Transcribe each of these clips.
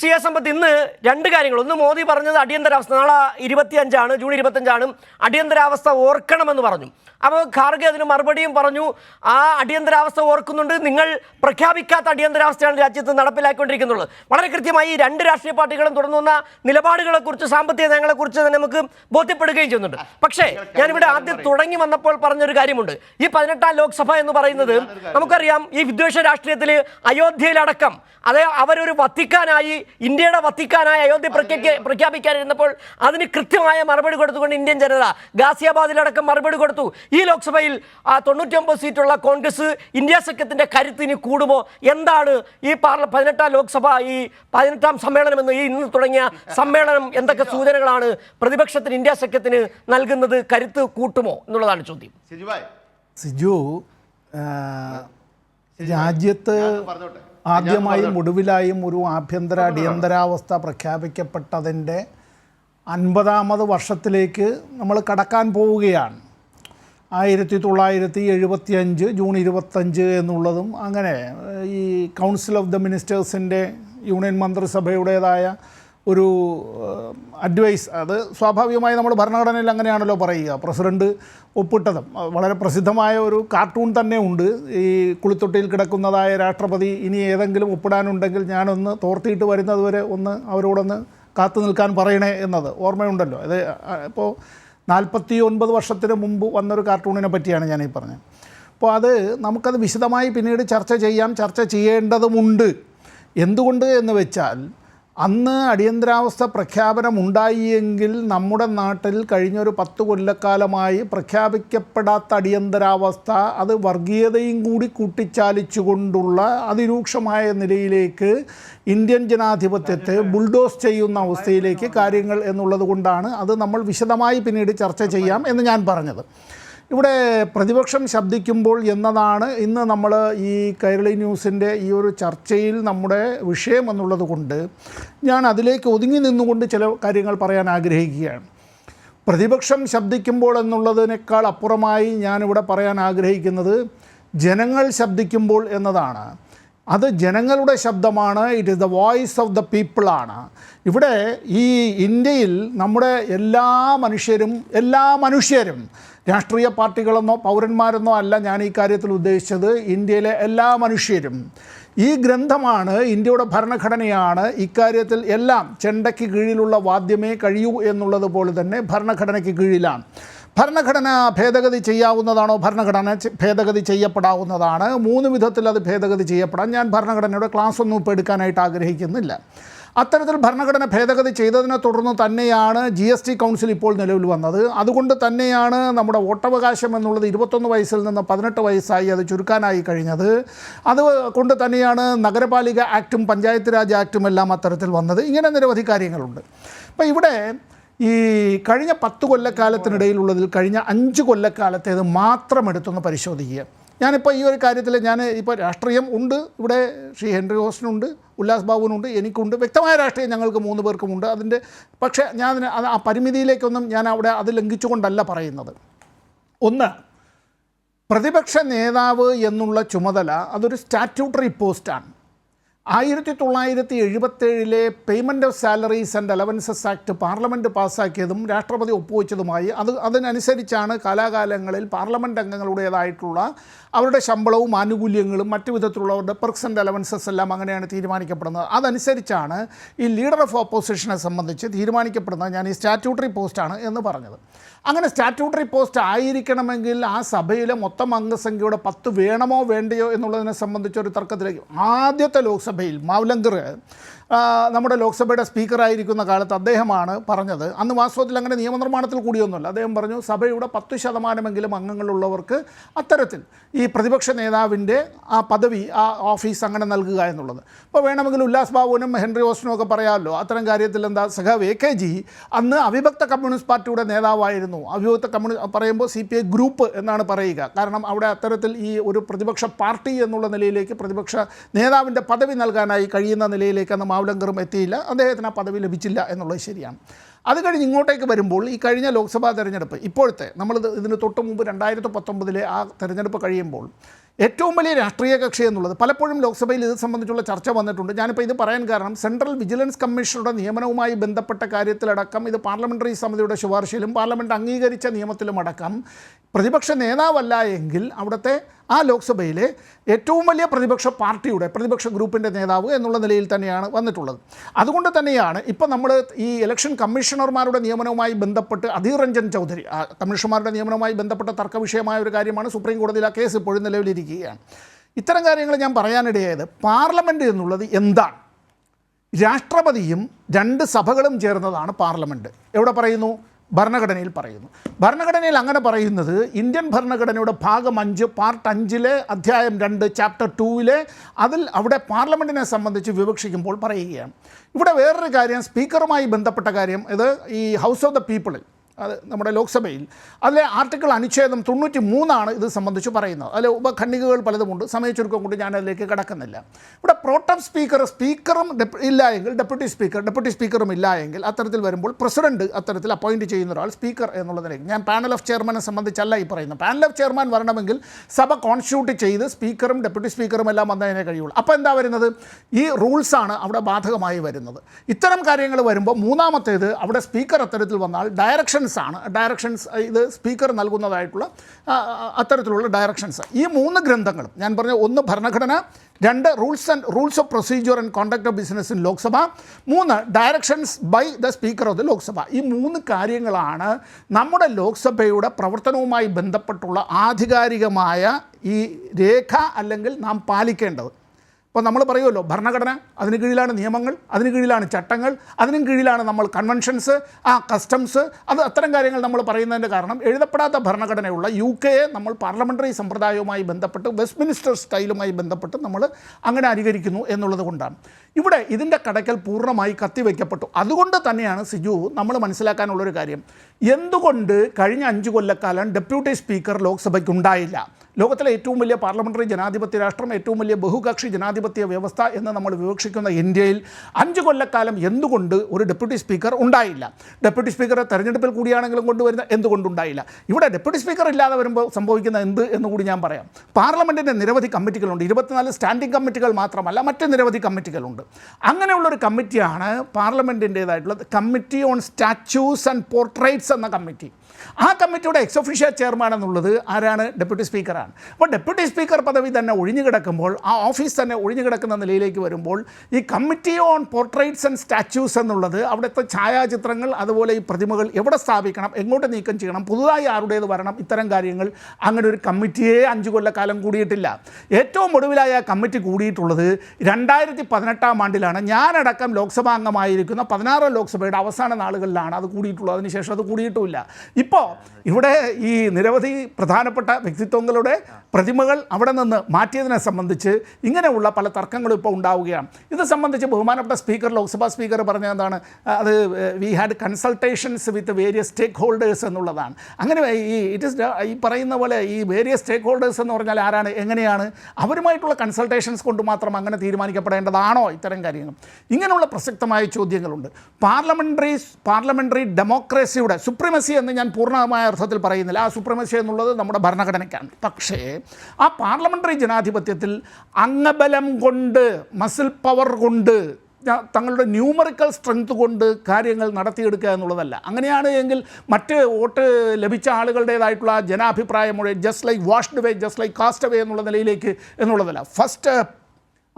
C S സമ്പത്ത് ഇന്ന് രണ്ട് കാര്യങ്ങൾ. ഒന്ന് മോദി പറഞ്ഞത് അടിയന്തരാവസ്ഥ നാളെ ഇരുപത്തിയഞ്ചാണ് ജൂൺ ഇരുപത്തഞ്ചാണ് അടിയന്തരാവസ്ഥ ഓർക്കണമെന്ന് പറഞ്ഞു. അപ്പോൾ ഖാർഗെ അതിന് മറുപടിയും പറഞ്ഞു ആ അടിയന്തരാവസ്ഥ ഓർക്കുന്നുണ്ട്. നിങ്ങൾ പ്രഖ്യാപിക്കാത്ത അടിയന്തരാവസ്ഥയാണ് രാജ്യത്ത് നടപ്പിലാക്കിക്കൊണ്ടിരിക്കുന്നുള്ളത് വളരെ കൃത്യമായി രണ്ട് രാഷ്ട്രീയ പാർട്ടികളും തുടർന്നു വന്ന നിലപാടുകളെക്കുറിച്ച് സാമ്പത്തിക നയങ്ങളെക്കുറിച്ച് തന്നെ നമുക്ക് ബോധ്യപ്പെടുകയും ചെയ്യുന്നുണ്ട്. പക്ഷേ ഞാനിവിടെ ആദ്യം തുടങ്ങി വന്നപ്പോൾ പറഞ്ഞൊരു കാര്യമുണ്ട്. ഈ പതിനെട്ടാം ലോക്സഭ എന്ന് പറയുന്നത് നമുക്കറിയാം ഈ വിദ്വേഷ രാഷ്ട്രീയത്തിൽ അയോധ്യയിലടക്കം അത് അവരൊരു വത്തിക്കാനായി ഇന്ത്യയുടെ വത്തിക്കാനായ അയോധ്യ പ്രഖ്യാ പ്രഖ്യാപിക്കാനിരുന്നപ്പോൾ അതിന് കൃത്യമായ മറുപടി കൊടുത്തുകൊണ്ട് ഇന്ത്യൻ ജനത ഗാസിയാബാദിലടക്കം മറുപടി കൊടുത്തു. ഈ ലോക്സഭയിൽ ആ തൊണ്ണൂറ്റിയൊമ്പത് സീറ്റുള്ള കോൺഗ്രസ് ഇന്ത്യ സഖ്യത്തിന്റെ കരുത്തിന് കൂടുമോ? എന്താണ് ഈ പാർല പതിനെട്ടാം ലോക്സഭ ഈ പതിനെട്ടാം സമ്മേളനം എന്ന് ഈ ഇന്ന് തുടങ്ങിയ സമ്മേളനം എന്തൊക്കെ സൂചനകളാണ് പ്രതിപക്ഷത്തിന് ഇന്ത്യ സഖ്യത്തിന് നൽകുന്നത് കരുത്ത് കൂട്ടുമോ എന്നുള്ളതാണ് ചോദ്യം. സിജു ആ, രാജ്യത്ത് ആദ്യമായും ഒടുവിലായും ഒരു ആഭ്യന്തര അടിയന്തരാവസ്ഥ പ്രഖ്യാപിക്കപ്പെട്ടതിന്റെ അൻപതാമത് വർഷത്തിലേക്ക് നമ്മൾ കടക്കാൻ പോവുകയാണ്. ആയിരത്തി തൊള്ളായിരത്തി എഴുപത്തി അഞ്ച് ജൂൺ ഇരുപത്തഞ്ച് എന്നുള്ളതും അങ്ങനെ ഈ കൗൺസിൽ ഓഫ് ദ മിനിസ്റ്റേഴ്സിന്റെ യൂണിയൻ മന്ത്രിസഭയുടേതായ ഒരു അഡ്വൈസ് അത് സ്വാഭാവികമായി നമ്മൾ ഭരണഘടനയിൽ അങ്ങനെയാണല്ലോ പറയുക. പ്രസിഡന്റ് ഒപ്പിട്ടതും. വളരെ പ്രസിദ്ധമായ ഒരു കാർട്ടൂൺ തന്നെ ഉണ്ട്. ഈ കുളിത്തൊട്ടിയിൽ കിടക്കുന്നതായ രാഷ്ട്രപതി ഇനി ഏതെങ്കിലും ഒപ്പിടാനുണ്ടെങ്കിൽ ഞാനൊന്ന് തോർത്തിയിട്ട് വരുന്നത് വരെ ഒന്ന് അവരോടൊന്ന് കാത്തു നിൽക്കാൻ പറയണേ എന്നത് ഓർമ്മയുണ്ടല്ലോ. അത് ഇപ്പോൾ നാൽപ്പത്തി ഒൻപത് വർഷത്തിന് മുമ്പ് വന്നൊരു കാർട്ടൂണിനെ പറ്റിയാണ് ഞാനീ പറഞ്ഞത്. അപ്പോൾ അത് നമുക്കത് വിശദമായി പിന്നീട് ചർച്ച ചെയ്യാം ചർച്ച ചെയ്യേണ്ടതുമുണ്ട്. എന്തുകൊണ്ട് എന്ന് വെച്ചാൽ അന്ന് അടിയന്തരാവസ്ഥ പ്രഖ്യാപനം ഉണ്ടായിയെങ്കിൽ നമ്മുടെ നാട്ടിൽ കഴിഞ്ഞൊരു പത്ത് കൊല്ലക്കാലമായി പ്രഖ്യാപിക്കപ്പെടാത്ത അടിയന്തരാവസ്ഥ അത് വർഗീയതയും കൂടി കൂട്ടിച്ചാലിച്ചുകൊണ്ടുള്ള അതിരൂക്ഷമായ നിലയിലേക്ക് ഇന്ത്യൻ ജനാധിപത്യത്തെ ബുൾഡോസ് ചെയ്യുന്ന അവസ്ഥയിലേക്ക് കാര്യങ്ങൾ എന്നുള്ളത് കൊണ്ടാണ് അത് നമ്മൾ വിശദമായി പിന്നീട് ചർച്ച ചെയ്യാം എന്ന് ഞാൻ പറഞ്ഞത്. ഇവിടെ പ്രതിപക്ഷം ശബ്ദിക്കുമ്പോൾ എന്നതാണ് ഇന്ന് നമ്മൾ ഈ കൈരളി ന്യൂസിന്റെ ഈ ഒരു ചർച്ചയിൽ നമ്മുടെ വിഷയം എന്നുള്ളത് കൊണ്ട് ഞാൻ അതിലേക്ക് ഒതുങ്ങി നിന്നുകൊണ്ട് ചില കാര്യങ്ങൾ പറയാൻ ആഗ്രഹിക്കുകയാണ്. പ്രതിപക്ഷം ശബ്ദിക്കുമ്പോൾ എന്നുള്ളതിനേക്കാൾ അപ്പുറമായി ഞാനിവിടെ പറയാൻ ആഗ്രഹിക്കുന്നത് ജനങ്ങൾ ശബ്ദിക്കുമ്പോൾ എന്നതാണ്. അത് ജനങ്ങളുടെ ശബ്ദമാണ് it is the voice of the പീപ്പിളാണ് ഇവിടെ ഈ ഇന്ത്യയിൽ നമ്മുടെ എല്ലാ മനുഷ്യരും എല്ലാ മനുഷ്യരും രാഷ്ട്രീയ പാർട്ടികളെന്നോ പൗരന്മാരെന്നോ അല്ല ഞാൻ ഈ കാര്യത്തിൽ ഉദ്ദേശിച്ചത്. ഇന്ത്യയിലെ എല്ലാ മനുഷ്യരും ഈ ഗ്രന്ഥമാണ് ഇന്ത്യയുടെ ഭരണഘടനയാണ് ഇക്കാര്യത്തിൽ എല്ലാം ചെണ്ടയ്ക്ക് കീഴിലുള്ള വാദ്യമേ കഴിയൂ എന്നുള്ളത് പോലെ തന്നെ ഭരണഘടനയ്ക്ക് കീഴിലാണ്. ഭരണഘടന ഭേദഗതി ചെയ്യാവുന്നതാണോ? ഭരണഘടന ഭേദഗതി ചെയ്യപ്പെടാവുന്നതാണ്. മൂന്ന് വിധത്തിൽ അത് ഭേദഗതി ചെയ്യപ്പെടാം. ഞാൻ ഭരണഘടനയുടെ ക്ലാസ് ഒന്നും ഇപ്പോൾ എടുക്കാനായിട്ട് ആഗ്രഹിക്കുന്നില്ല. അത്തരത്തിൽ ഭരണഘടന ഭേദഗതി ചെയ്തതിനെ തുടർന്ന് തന്നെയാണ് ജി എസ് ടി കൗൺസിൽ ഇപ്പോൾ നിലവിൽ വന്നത്. അതുകൊണ്ട് തന്നെയാണ് നമ്മുടെ വോട്ടവകാശം എന്നുള്ളത് ഇരുപത്തൊന്ന് വയസ്സിൽ നിന്ന് പതിനെട്ട് വയസ്സായി അത് ചുരുക്കാനായി കഴിഞ്ഞത്. അതുകൊണ്ട് തന്നെയാണ് നഗരപാലിക ആക്റ്റും പഞ്ചായത്ത് രാജ് ആക്റ്റും എല്ലാം അത്തരത്തിൽ വന്നത്. ഇങ്ങനെ നിരവധി കാര്യങ്ങളുണ്ട്. അപ്പോൾ ഇവിടെ ഈ കഴിഞ്ഞ പത്ത് കൊല്ലക്കാലത്തിനിടയിലുള്ളതിൽ കഴിഞ്ഞ അഞ്ച് കൊല്ലക്കാലത്തേത് മാത്രം എടുത്തൊന്ന് പരിശോധിക്കുക. ഞാനിപ്പോൾ ഈ ഒരു കാര്യത്തിൽ ഞാൻ ഇപ്പോൾ രാഷ്ട്രീയം ഉണ്ട് ഇവിടെ ശ്രീ ഹെൻറി ഹോസ്റ്റിനുണ്ട് ഉല്ലാസ് ബാബുവിനുണ്ട് എനിക്കുണ്ട് വ്യക്തമായ രാഷ്ട്രീയം ഞങ്ങൾക്ക് മൂന്ന് പേർക്കുമുണ്ട്. അതിന്റെ പക്ഷേ ഞാൻ ആ പരിമിതിയിലേക്കൊന്നും ഞാൻ അവിടെ അത് ലംഘിച്ചുകൊണ്ടല്ല പറയുന്നത്. ഒന്ന് പ്രതിപക്ഷ നേതാവ് എന്നുള്ള ചുമതല അതൊരു സ്റ്റാറ്റ്യൂട്ടറി പോസ്റ്റാണ്. ആയിരത്തി തൊള്ളായിരത്തി എഴുപത്തേഴിലെ payment of salaries and allowances act parliament പാസ്സാക്കിയതും രാഷ്ട്രപതി ഒപ്പുവെച്ചതുമായി അത് അതിനനുസരിച്ചാണ് കാലാകാലങ്ങളിൽ പാർലമെന്റ് അംഗങ്ങളുടേതായിട്ടുള്ള അവരുടെ ശമ്പളവും ആനുകൂല്യങ്ങളും മറ്റു വിധത്തിലുള്ളവരുടെ പെർസെന്റ് അലവൻസസ് എല്ലാം അങ്ങനെയാണ് തീരുമാനിക്കപ്പെടുന്നത്. അതനുസരിച്ചാണ് ഈ ലീഡർ ഓഫ് ഓപ്പോസിഷനെ സംബന്ധിച്ച് തീരുമാനിക്കപ്പെടുന്നത്. ഞാൻ ഈ സ്റ്റാറ്റ്യൂട്ടറി പോസ്റ്റാണ് എന്ന് പറഞ്ഞത്. അങ്ങനെ സ്റ്റാറ്റ്യൂട്ടറി പോസ്റ്റ് ആയിരിക്കണമെങ്കിൽ ആ സഭയിലെ മൊത്തം അംഗസംഖ്യയുടെ പത്ത് വേണമോ വേണ്ടയോ എന്നുള്ളതിനെ സംബന്ധിച്ചൊരു തർക്കത്തിലേക്ക് ആദ്യത്തെ ലോക്സഭയിൽ മാവ്ലങ്കർ നമ്മുടെ ലോക്സഭയുടെ സ്പീക്കറായിരിക്കുന്ന കാലത്ത് അദ്ദേഹമാണ് പറഞ്ഞത്. അന്ന് വാസ്തവത്തിൽ അങ്ങനെ നിയമനിർമ്മാണത്തിൽ കൂടിയൊന്നുമല്ല. അദ്ദേഹം പറഞ്ഞു സഭയുടെ പത്ത് ശതമാനമെങ്കിലും അംഗങ്ങളുള്ളവർക്ക് അത്തരത്തിൽ ഈ പ്രതിപക്ഷ നേതാവിന്റെ ആ പദവി ആ ഓഫീസ് അങ്ങനെ നൽകുക എന്നുള്ളത്. അപ്പോൾ വേണമെങ്കിൽ ഉല്ലാസ് ബാബുവിനും ഹെൻറി ഓസ്റ്റിനും ഒക്കെ പറയാമല്ലോ. അത്തരം കാര്യത്തിൽ എന്താ സഖാവ് എ കെ ജി അന്ന് അവിഭക്ത കമ്മ്യൂണിസ്റ്റ് പാർട്ടിയുടെ നേതാവായിരുന്നു. അവിഭക്ത കമ്മ്യൂണിസ്റ്റ് പറയുമ്പോൾ സി പി ഐ ഗ്രൂപ്പ് എന്നാണ് പറയുക. കാരണം അവിടെ അത്തരത്തിൽ ഈ ഒരു പ്രതിപക്ഷ പാർട്ടി എന്നുള്ള നിലയിലേക്ക് പ്രതിപക്ഷ നേതാവിന്റെ പദവി നൽകാനായി കഴിയുന്ന നിലയിലേക്ക് അന്ന് മാവലങ്കറും എത്തിയില്ല. അദ്ദേഹത്തിന് ആ പദവി ലഭിച്ചില്ല എന്നുള്ളത് ശരിയാണ്. അത് കഴിഞ്ഞ് ഇങ്ങോട്ടേക്ക് വരുമ്പോൾ ഈ കഴിഞ്ഞ ലോക്സഭാ തെരഞ്ഞെടുപ്പ് ഇപ്പോഴത്തെ നമ്മൾ ഇതിന് തൊട്ട് മുമ്പ് രണ്ടായിരത്തി പത്തൊമ്പതിലെ ആ തെരഞ്ഞെടുപ്പ് കഴിയുമ്പോൾ ഏറ്റവും വലിയ രാഷ്ട്രീയ കക്ഷി എന്നുള്ളത് പലപ്പോഴും ലോക്സഭയിൽ ഇത് സംബന്ധിച്ചുള്ള ചർച്ച വന്നിട്ടുണ്ട്. ഞാനിപ്പോൾ ഇത് പറയാൻ കാരണം സെൻട്രൽ വിജിലൻസ് കമ്മീഷണറുടെ നിയമനവുമായി ബന്ധപ്പെട്ട കാര്യത്തിലടക്കം ഇത് പാർലമെന്ററി സമിതിയുടെ ശുപാർശയിലും പാർലമെന്റ് അംഗീകരിച്ച നിയമത്തിലും അടക്കം പ്രതിപക്ഷ നേതാവല്ല എങ്കിൽ അവിടുത്തെ ആ ലോക്സഭയിലെ ഏറ്റവും വലിയ പ്രതിപക്ഷ പാർട്ടിയുടെ പ്രതിപക്ഷ ഗ്രൂപ്പിന്റെ നേതാവ് എന്നുള്ള നിലയിൽ തന്നെയാണ് വന്നിട്ടുള്ളത്. അതുകൊണ്ട് തന്നെയാണ് ഇപ്പം നമ്മൾ ഈ ഇലക്ഷൻ കമ്മീഷണർമാരുടെ നിയമനവുമായി ബന്ധപ്പെട്ട് അധീർ രഞ്ജൻ ചൗധരി കമ്മീഷണർമാരുടെ നിയമനവുമായി ബന്ധപ്പെട്ട തർക്ക വിഷയമായ ഒരു കാര്യമാണ് സുപ്രീം കോടതിയിൽ ആ കേസ് ഇപ്പോഴും നിലവിലിരിക്കുകയാണ്. ഇത്തരം കാര്യങ്ങൾ ഞാൻ പറയാനിടയായത് പാർലമെന്റ് എന്നുള്ളത് എന്താണ്? രാഷ്ട്രപതിയും രണ്ട് സഭകളും ചേർന്നതാണ് പാർലമെന്റ് എവിടെ പറയുന്നു? ഭരണഘടനയിൽ പറയുന്നു. ഭരണഘടനയിൽ അങ്ങനെ പറയുന്നത് ഇന്ത്യൻ ഭരണഘടനയുടെ ഭാഗം അഞ്ച് പാർട്ട് അഞ്ചിലെ അധ്യായം രണ്ട് ചാപ്റ്റർ ടൂവിലെ അതിൽ അവിടെ പാർലമെന്റിനെ സംബന്ധിച്ച് വിവക്ഷിക്കുമ്പോൾ പറയുകയാണ്. ഇവിടെ വേറൊരു കാര്യം സ്പീക്കറുമായി ബന്ധപ്പെട്ട കാര്യം ഇത് ഈ ഹൗസ് ഓഫ് ദ പീപ്പിളിൽ അത് നമ്മുടെ ലോക്സഭയിൽ. അതിലെ ആർട്ടിക്കിൾ അനുച്ഛേദം തൊണ്ണൂറ്റി മൂന്നാണ് ഇത് സംബന്ധിച്ച് പറയുന്നത്. അതിൽ ഉപഖണ്ഡികകൾ പലതുമുണ്ട്. സമയ ചുരുക്കം കൊണ്ട് ഞാൻ അതിലേക്ക് കിടക്കുന്നില്ല. ഇവിടെ പ്രോട്ടം സ്പീക്കർ സ്പീക്കറും ഇല്ല എങ്കിൽ ഡെപ്യൂട്ടി സ്പീക്കർ ഡെപ്യൂട്ടി സ്പീക്കറും ഇല്ല എങ്കിൽ അത്തരത്തിൽ വരുമ്പോൾ പ്രസിഡന്റ് അത്തരത്തിൽ അപ്പോയിന്റ് ചെയ്യുന്ന ഒരാൾ സ്പീക്കർ എന്നുള്ളതിലേക്ക്. ഞാൻ പാനൽ ഓഫ് ചെയർമാനെ സംബന്ധിച്ചല്ല ഈ പറയുന്നത്. പാനൽ ഓഫ് ചെയർമാൻ വരണമെങ്കിൽ സഭ കോൺസ്റ്റിറ്റ്യൂട്ട് ചെയ്ത് സ്പീക്കറും ഡെപ്യൂട്ടി സ്പീക്കറും എല്ലാം വന്നതിനെ കഴിയുള്ളൂ. അപ്പോൾ എന്താ വരുന്നത്? ഈ റൂൾസാണ് അവിടെ ബാധകമായി വരുന്നത്. ഇത്തരം കാര്യങ്ങൾ വരുമ്പോൾ മൂന്നാമത്തേത് അവിടെ സ്പീക്കർ അത്തരത്തിൽ വന്നാൽ ഡയറക്ഷൻസ് ആണ് ഡയറക്ഷൻസ് ഇത് സ്പീക്കർ നൽകുന്നതായിട്ടുള്ള അത്തരത്തിലുള്ള ഡയറക്ഷൻസ്. ഈ മൂന്ന് ഗ്രന്ഥങ്ങളും ഞാൻ പറഞ്ഞ ഒന്ന് ഭരണഘടന രണ്ട് rules and rules of procedure and conduct of business in Lok Sabha മൂന്ന് directions by the speaker of the Lok Sabha. ഈ മൂന്ന് കാര്യങ്ങളാണ് നമ്മുടെ ലോക്സഭയുടെ പ്രവർത്തനവുമായി ബന്ധപ്പെട്ടുള്ള ആധികാരികമായ ഈ രേഖ അല്ലെങ്കിൽ നാം പാലിക്കേണ്ടത്. ഇപ്പോൾ നമ്മൾ പറയുമല്ലോ ഭരണഘടന അതിന് കീഴിലാണ് നിയമങ്ങൾ അതിന് കീഴിലാണ് ചട്ടങ്ങൾ അതിനും കീഴിലാണ് നമ്മൾ കൺവെൻഷൻസ് ആ കസ്റ്റംസ് അത് അത്തരം കാര്യങ്ങൾ നമ്മൾ പറയുന്നതിന്റെ കാരണം എഴുതപ്പെടാത്ത ഭരണഘടനയുള്ള യു കെയെ നമ്മൾ പാർലമെന്ററി സമ്പ്രദായവുമായി ബന്ധപ്പെട്ട് വെസ്റ്റ്മിനിസ്റ്റർ സ്റ്റൈലുമായി ബന്ധപ്പെട്ട് നമ്മൾ അങ്ങനെ അനുകരിക്കുന്നു എന്നുള്ളത് കൊണ്ടാണ്. ഇവിടെ ഇതിന്റെ കടക്കൽ പൂർണമായി കത്തിവെക്കപ്പെട്ടു. അതുകൊണ്ട് തന്നെയാണ് സിജു നമ്മൾ മനസ്സിലാക്കാനുള്ളൊരു കാര്യം. എന്തുകൊണ്ട് കഴിഞ്ഞ അഞ്ച് കൊല്ലക്കാലം ഡെപ്യൂട്ടി സ്പീക്കർ ലോക്സഭയ്ക്ക് ഉണ്ടായില്ല? ലോകത്തിലെ ഏറ്റവും വലിയ പാർലമെന്ററി ജനാധിപത്യ രാഷ്ട്രം ഏറ്റവും വലിയ ബഹുകക്ഷി ജനാധിപത്യ വ്യവസ്ഥ എന്ന് നമ്മൾ വിവക്ഷിക്കുന്ന ഇന്ത്യയിൽ അഞ്ച് കൊല്ലക്കാലം എന്തുകൊണ്ട് ഒരു ഡെപ്യൂട്ടി സ്പീക്കർ ഉണ്ടായില്ല? ഡെപ്യൂട്ടി സ്പീക്കറെ തെരഞ്ഞെടുപ്പിൽ കൂടിയാണെങ്കിലും കൊണ്ടുവരുന്ന എന്തുകൊണ്ടുണ്ടായില്ല? ഇവിടെ ഡെപ്യൂട്ടി സ്പീക്കർ ഇല്ലാതെ വരുമ്പോൾ സംഭവിക്കുന്ന എന്ത് എന്ന് കൂടി ഞാൻ പറയാം. പാർലമെന്റിന്റെ നിരവധി കമ്മിറ്റികളുണ്ട്. ഇരുപത്തിനാല് സ്റ്റാൻഡിംഗ് കമ്മിറ്റികൾ മാത്രമല്ല മറ്റ് നിരവധി കമ്മിറ്റികളുണ്ട്. അങ്ങനെയുള്ളൊരു കമ്മിറ്റിയാണ് പാർലമെന്റിന്റേതായിട്ടുള്ള committee on statues and portraits എന്ന കമ്മിറ്റി. ആ കമ്മിറ്റിയുടെ എക്സ് ചെയർമാൻ എന്നുള്ളത് ആരാണ്? ഡെപ്യൂട്ടി സ്പീക്കറാണ് അപ്പോൾ ഡെപ്യൂട്ടി സ്പീക്കർ പദവി തന്നെ ഒഴിഞ്ഞു കിടക്കുമ്പോൾ ആ ഓഫീസ് തന്നെ ഒഴിഞ്ഞു കിടക്കുന്ന നിലയിലേക്ക് വരുമ്പോൾ ഈ committee on portraits and statues എന്നുള്ളത് അവിടുത്തെ ഛായാചിത്രങ്ങൾ അതുപോലെ ഈ പ്രതിമകൾ എവിടെ സ്ഥാപിക്കണം എങ്ങോട്ട് നീക്കം ചെയ്യണം പുതുതായി ആരുടേത് വരണം ഇത്തരം കാര്യങ്ങൾ അങ്ങനെ ഒരു കമ്മിറ്റിയെ അഞ്ച് കൊല്ലക്കാലം കൂടിയിട്ടില്ല. ഏറ്റവും ഒടുവിലായ കമ്മിറ്റി കൂടിയിട്ടുള്ളത് രണ്ടായിരത്തി പതിനെട്ടാം ആണ്ടിലാണ്. ഞാനടക്കം ലോക്സഭാ അംഗമായിരിക്കുന്ന പതിനാറ് ലോക്സഭയുടെ അവസാന നാളുകളിലാണ് അത് കൂടിയിട്ടുള്ളത്. അതിനുശേഷം അത് കൂടിയിട്ടുമില്ല. ഇപ്പോൾ ഇവിടെ ഈ നിരവധി പ്രധാനപ്പെട്ട വ്യക്തിത്വങ്ങളുടെ പ്രതിമകൾ അവിടെ നിന്ന് മാറ്റിയതിനെ സംബന്ധിച്ച് ഇങ്ങനെയുള്ള പല തർക്കങ്ങളും ഇപ്പോൾ ഉണ്ടാവുകയാണ്. ഇത് സംബന്ധിച്ച് ബഹുമാനപ്പെട്ട സ്പീക്കർ ലോക്സഭാ സ്പീക്കർ പറഞ്ഞ എന്താണ്? അത് we had consultations with various stakeholders എന്നുള്ളതാണ്. അങ്ങനെ ഈ ഇറ്റ് ഇസ് ഈ പറയുന്ന പോലെ ഈ വേരിയസ് സ്റ്റേക്ക് ഹോൾഡേഴ്സ് എന്ന് പറഞ്ഞാൽ ആരാണ് എങ്ങനെയാണ് അവരുമായിട്ടുള്ള കൺസൾട്ടേഷൻസ് കൊണ്ട് മാത്രം അങ്ങനെ തീരുമാനിക്കപ്പെടേണ്ടതാണോ ഇത്തരം കാര്യങ്ങൾ? ഇങ്ങനെയുള്ള പ്രസക്തമായ ചോദ്യങ്ങളുണ്ട്. പാർലമെന്ററി പാർലമെന്ററി ഡെമോക്രസിയുടെ സുപ്രീമസി എന്ന് ഞാൻ പൂർണമായ അർത്ഥത്തിൽ പറയുന്നില്ല. ആ സുപ്രമസി എന്നുള്ളത് നമ്മുടെ ഭരണഘടനയ്ക്കാണ്. പക്ഷേ ആ പാർലമെന്ററി ജനാധിപത്യത്തിൽ അംഗബലം കൊണ്ട് മസിൽ പവർ കൊണ്ട് തങ്ങളുടെ ന്യൂമറിക്കൽ സ്ട്രെങ്ത് കൊണ്ട് കാര്യങ്ങൾ നടത്തിയെടുക്കുക എന്നുള്ളതല്ല. അങ്ങനെയാണ് എങ്കിൽ മറ്റ് വോട്ട് ലഭിച്ച ആളുകളുടേതായിട്ടുള്ള ജനാഭിപ്രായം just like washed way just like cast way എന്നുള്ള നിലയിലേക്ക് എന്നുള്ളതല്ല. ഫസ്റ്റ്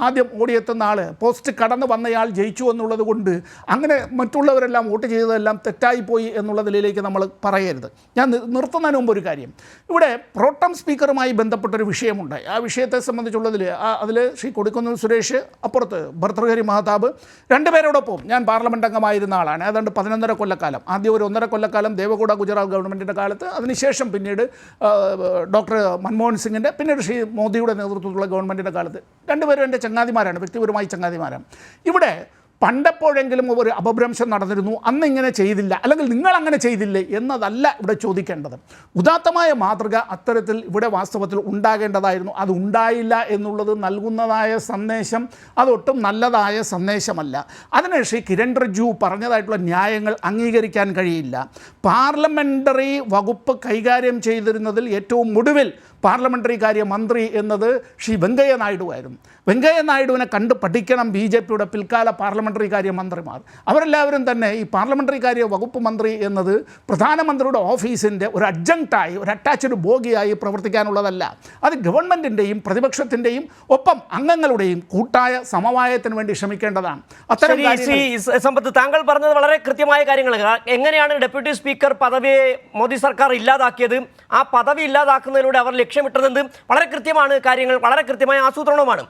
ആദ്യം ഓടിയെത്തുന്ന ആൾ പോസ്റ്റ് കടന്ന് വന്നയാൾ ജയിച്ചു എന്നുള്ളത് കൊണ്ട് അങ്ങനെ മറ്റുള്ളവരെല്ലാം വോട്ട് ചെയ്തതെല്ലാം തെറ്റായിപ്പോയി എന്നുള്ള നിലയിലേക്ക് നമ്മൾ പറയരുത്. ഞാൻ നിർത്തുന്നതിന് മുമ്പ് ഒരു കാര്യം. ഇവിടെ പ്രോട്ടം സ്പീക്കറുമായി ബന്ധപ്പെട്ടൊരു വിഷയമുണ്ട്. ആ വിഷയത്തെ സംബന്ധിച്ചുള്ളതിൽ അതിൽ ശ്രീ കൊടിക്കുന്നിൽ സുരേഷ് അപ്പുറത്ത് ഭർത്തൃഹരി മഹതാബ് രണ്ടുപേരോടൊപ്പം ഞാൻ പാർലമെന്റ് അംഗമായിരുന്ന ആളാണ്. ഏതാണ്ട് പതിനൊന്നര കൊല്ലക്കാലം. ആദ്യം ഒരു ഒന്നര കൊല്ലക്കാലം ദേവഗൌഡ ഗുജറാത്ത് ഗവൺമെന്റിന്റെ കാലത്ത്. അതിനുശേഷം പിന്നീട് ഡോക്ടർ മൻമോഹൻ സിംഗിന്റെ പിന്നീട് ശ്രീ മോദിയുടെ നേതൃത്വത്തിലുള്ള ഗവൺമെന്റിന്റെ കാലത്ത്. രണ്ടുപേരും എന്റെ ചങ്ങാതിമാരാണ് വ്യക്തിപരമായി ചങ്ങാതിമാരാണ്. ഇവിടെ പണ്ടെപ്പോഴെങ്കിലും ഒരു അപഭ്രംശം നടന്നിരുന്നു അന്ന് ഇങ്ങനെ ചെയ്തില്ല അല്ലെങ്കിൽ നിങ്ങൾ അങ്ങനെ ചെയ്തില്ലേ എന്നതല്ല ഇവിടെ ചോദിക്കേണ്ടത്. ഉദാത്തമായ മാതൃക അത്തരത്തിൽ ഇവിടെ വാസ്തവത്തിൽ ഉണ്ടാകേണ്ടതായിരുന്നു. അത് ഉണ്ടായില്ല എന്നുള്ളത് നൽകുന്നതായ സന്ദേശം അതൊട്ടും നല്ലതായ സന്ദേശമല്ല. അതിന് ശ്രീ കിരൺ റിജു പറഞ്ഞതായിട്ടുള്ള ന്യായങ്ങൾ അംഗീകരിക്കാൻ കഴിയില്ല. പാർലമെന്ററി വകുപ്പ് കൈകാര്യം ചെയ്തിരുന്നതിൽ ഏറ്റവും ഒടുവിൽ പാർലമെന്ററി കാര്യ മന്ത്രി എന്നത് ശ്രീ വെങ്കയ്യ നായിഡു ആയിരുന്നു. വെങ്കയ്യ നായിഡുവിനെ കണ്ട് പഠിക്കണം ബി ജെ പിയുടെ പിൽക്കാല പാർലമെന്ററി കാര്യ മന്ത്രിമാർ. അവരെല്ലാവരും തന്നെ ഈ പാർലമെന്ററി കാര്യ വകുപ്പ് മന്ത്രി എന്നത് പ്രധാനമന്ത്രിയുടെ ഓഫീസിന്റെ ഒരു അഡ്ജങ്ക്റ്റായി ഒരു അറ്റാച്ച്ഡ് ബോഗിയായി പ്രവർത്തിക്കാനുള്ളതല്ല. അത് ഗവൺമെന്റിന്റെയും പ്രതിപക്ഷത്തിന്റെയും ഒപ്പം അംഗങ്ങളുടെയും കൂട്ടായ സമവായത്തിന് വേണ്ടി ശ്രമിക്കേണ്ടതാണ്. അത്തരം സമ്പത്ത് താങ്കൾ പറഞ്ഞത് വളരെ കൃത്യമായ കാര്യങ്ങൾ. എങ്ങനെയാണ് ഡെപ്യൂട്ടി സ്പീക്കർ പദവിയെ മോദി സർക്കാർ ഇല്ലാതാക്കിയത്? ആ പദവി ഇല്ലാതാക്കുന്നതിലൂടെ അവർ ലക്ഷ്യമിട്ടതെന്ത്? വളരെ കൃത്യമാണ് കാര്യങ്ങൾ വളരെ കൃത്യമായ ആസൂത്രണവുമാണ്.